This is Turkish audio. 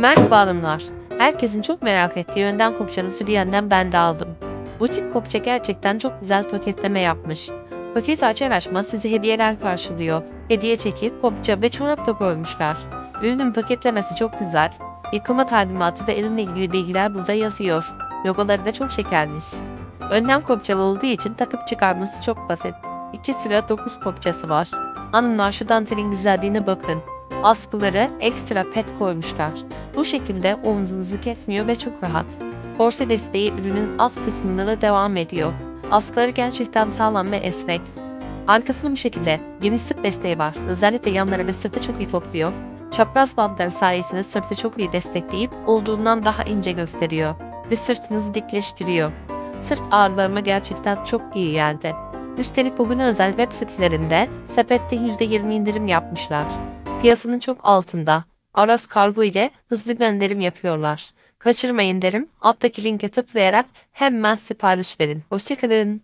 Merhaba hanımlar. Herkesin çok merak ettiği önden kopçalı süryenden ben de aldım. Butik kopça gerçekten çok güzel paketleme yapmış. Paketi açar açmaz sizi hediyeler karşılıyor. Hediye çekip kopça ve çorap da koymuşlar. Ürünün paketlemesi çok güzel. Yıkama talimatı ve ürünle ilgili bilgiler burada yazıyor. Logoları da çok şekermiş. Önden kopçalı olduğu için takıp çıkarması çok basit. 2 sıra 9 kopçası var. Hanımlar şu dantelin güzelliğine bakın. Askıları ekstra pet koymuşlar. Bu şekilde omzunuzu kesmiyor ve çok rahat. Korse desteği ürünün alt kısmında da devam ediyor. Askıları gerçekten sağlam ve esnek. Arkasında bu şekilde geniş sırt desteği var. Özellikle yanlara ve sırtı çok iyi topluyor. Çapraz bantları sayesinde sırtı çok iyi destekleyip olduğundan daha ince gösteriyor. Ve sırtınızı dikleştiriyor. Sırt ağrılarıma gerçekten çok iyi geldi. Üstelik bugün özel web sitelerinde sepette %20 indirim yapmışlar. Piyasanın çok altında. Aras Kargo ile hızlı gönderim yapıyorlar. Kaçırmayın derim. Alttaki linke tıklayarak hemen sipariş verin. Hoşçakalın.